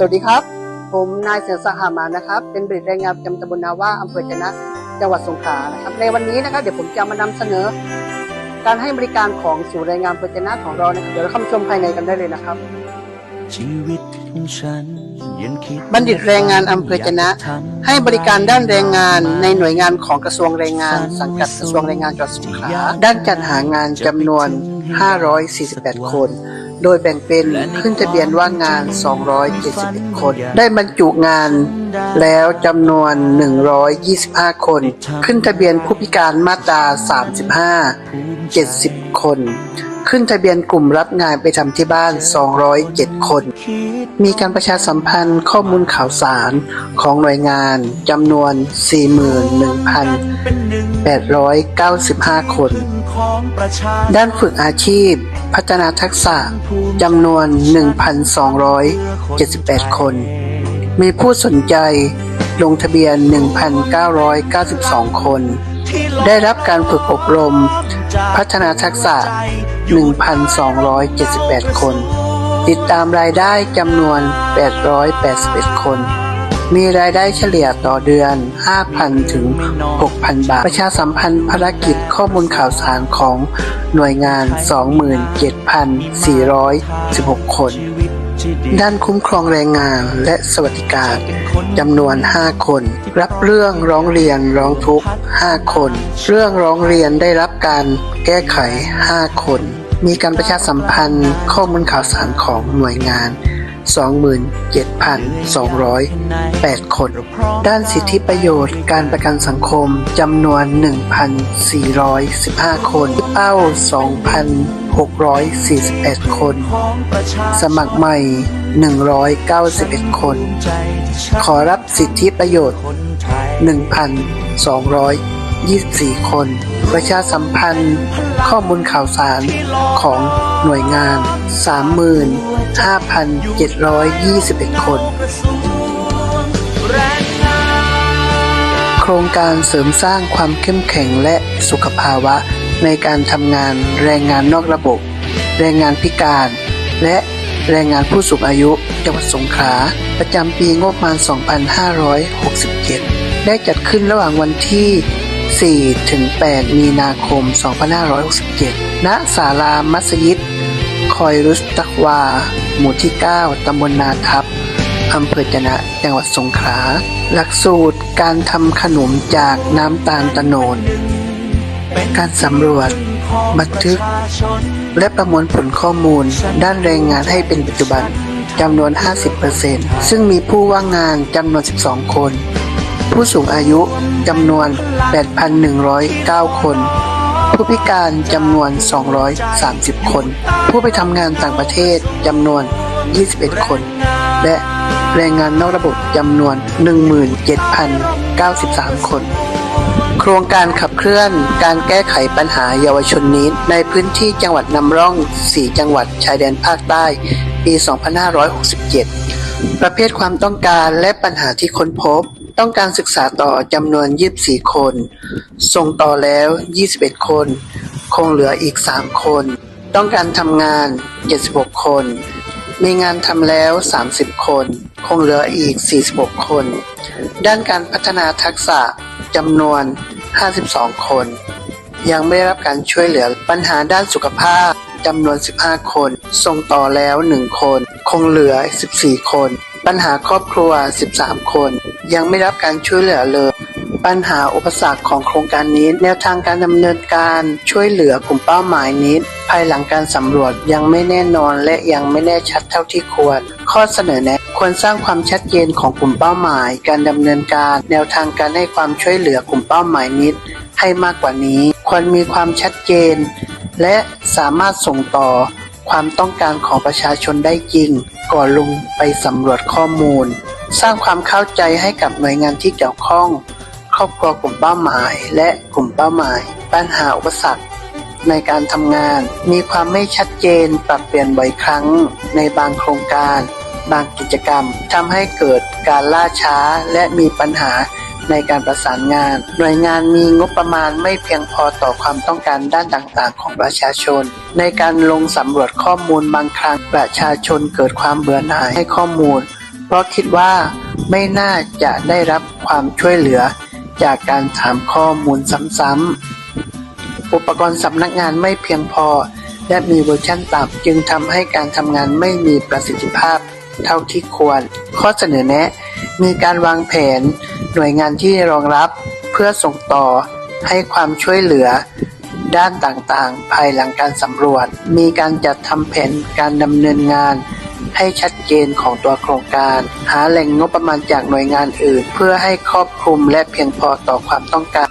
สวัสดีครับ ผมนายเสือสหามานะครับ เป็นบริษัทแรงงานประจำตำบลนาว่าอำเภอจะนะจังหวัดสงขลานะครับ ในวันนี้นะครับเดี๋ยวผมจะมานำเสนอ การให้บริการของศูนย์แรงงานอำเภอจะนะของเรานะครับเดี๋ยวเราเข้ามาชมภายในกันได้เลยนะครับชีวิตของฉันยังคิดบัณฑิตแรงงานอำเภอจะนะ ให้บริการด้านแรงงานในหน่วยงานของกระทรวงแรงงาน สังกัดกระทรวงแรงงานจังหวัดสงขลาด้านจัดหางานจำนวน 548 คน โดยแบ่งเป็นขึ้นทะเบียนว่างงาน 271 คน ได้บรรจุงานแล้วจำนวน 125 คน ขึ้นทะเบียนผู้พิการมาตรา 35 70 คน ขึ้นทะเบียนกลุ่มรับงานไปทำที่บ้าน 207 คน มีการประชาสัมพันธ์ข้อมูลข่าวสารของหน่วยงานจำนวน 41,895 คน ด้านฝึกอาชีพ พัฒนาทักษะจำนวน 1,278 คน มีผู้สนใจลงทะเบียน 1,992 คน ได้รับการฝึกอบรม พัฒนาทักษะ 1,278 คน ติดตามรายได้จำนวน 881 คน มีรายได้เฉลี่ยต่อเดือน 5,000 ถึง 6,000 บาท ประชาสัมพันธ์ภารกิจข้อมูลข่าวสารของหน่วยงาน 27,416 คน ด้านคุ้มครองแรงงานและสวัสดิการจำนวน 5 คน รับเรื่องร้องเรียนร้องทุกข์ 5 คน เรื่องร้องเรียนได้รับการแก้ไข 5 คน มีการประชาสัมพันธ์ข้อมูลข่าวสารของหน่วยงาน 27,208 คน ด้านสิทธิประโยชน์การประกันสังคมจำนวน 1,415 คน เป้า 2,641 คน สมัครใหม่ 191 คน ขอรับสิทธิประโยชน์ 1,224 คน ประชาสัมพันธ์ข้อมูลข่าวสารของ หน่วยงาน 35,721คนกระทรวงแรงงานโครงการเสริมสร้างความเข้มแข็งและสุขภาวะในการทำงานแรงงานนอกระบบ แรงงานพิการ และแรงงานผู้สูงอายุจังหวัดสงขลาประจำปีงบประมาณ 2567 ได้จัดขึ้นระหว่างวันที่ 4ถึง8มีนาคม 2567 ณ ศาลามัสยิด คอยรุสตักวา หมู่ที่ 9 ตำบลนาทับ อำเภอจนะ จังหวัดสงขลา หลักสูตรการทำขนมจากน้ำตาลตะโนด การสำรวจ บันทึก และประมวลผลข้อมูล ด้านแรงงานให้เป็นปัจจุบันจำนวน 50%ซึ่งมีผู้ว่างงานจำนวน 12 คน ผู้สูงอายุจำนวน 8,109 คน ผู้พิการจำนวน 230 คน ผู้ไปทำงานต่างประเทศจำนวน 21 คน และแรงงานนอกระบบจำนวน 17,093 คน โครงการขับเคลื่อนการแก้ไขปัญหาเยาวชนนิดในพื้นที่จังหวัดนำร่อง 4 จังหวัดชายแดนภาคใต้ ปี 2567 ประเภทความต้องการและปัญหาที่ค้นพบ ต้องการศึกษาต่อจำนวน 24 คน ส่งต่อแล้ว 21 คน คงเหลืออีก 3 คน ต้องการทำงาน 76 คน มีงานทำแล้ว 30 คน คงเหลืออีก 46 คน ด้านการพัฒนาทักษะจำนวน 52 คน ยังไม่ได้รับการช่วยเหลือปัญหาด้านสุขภาพจำนวน 15 คน ส่งต่อแล้ว 1 คน คงเหลือ 14 คน ปัญหาครอบครัว 13 คน ยังไม่รับการช่วยเหลือเลย ปัญหาอุปสรรคของโครงการนี้ แนวทางการดำเนินการช่วยเหลือกลุ่มเป้าหมายนี้ ภายหลังการสำรวจยังไม่แน่นอนและยังไม่แน่ชัดเท่าที่ควร ข้อเสนอแนะควรสร้างความชัดเจนของกลุ่มเป้าหมาย การดำเนินการ แนวทางการให้ความช่วยเหลือกลุ่มเป้าหมายนี้ให้มากกว่านี้ ควรมีความชัดเจน และสามารถส่งต่อ ความต้องการของประชาชนได้จริง ก่อนลงไปสำรวจข้อมูล สร้างความเข้าใจให้กับหน่วยงานที่เกี่ยวข้อง ครอบครัวกลุ่มเป้าหมาย และกลุ่มเป้าหมาย ปัญหาอุปสรรคในการทำงาน มีความไม่ชัดเจนปรับเปลี่ยนบ่อยครั้ง ในบางโครงการ บางกิจกรรมทำให้เกิดการล่าช้าและมีปัญหา ในการประสานงาน หน่วยงานมีงบประมาณไม่เพียงพอต่อความต้องการด้านต่างๆ ของประชาชน ในการลงสำรวจข้อมูลบางครั้งประชาชนเกิดความเบื่อหน่ายให้ข้อมูล เพราะคิดว่าไม่น่าจะได้รับความช่วยเหลือ จากการถามข้อมูลซ้ำๆอุปกรณ์สำนักงานไม่เพียงพอ และมีเวอร์ชันต่ำจึงทำให้การทำงานไม่มีประสิทธิภาพเท่าที่ควร ข้อเสนอแนะ มีการวางแผน หน่วยงานที่รองรับเพื่อส่งต่อให้ความช่วยเหลือด้านต่างๆ ภายหลังการสำรวจ มีการจัดทำแผนการดำเนินงานให้ชัดเจนของตัวโครงการ หาแหล่งงบประมาณจากหน่วยงานอื่น เพื่อให้ครอบคลุมและเพียงพอต่อความต้องการ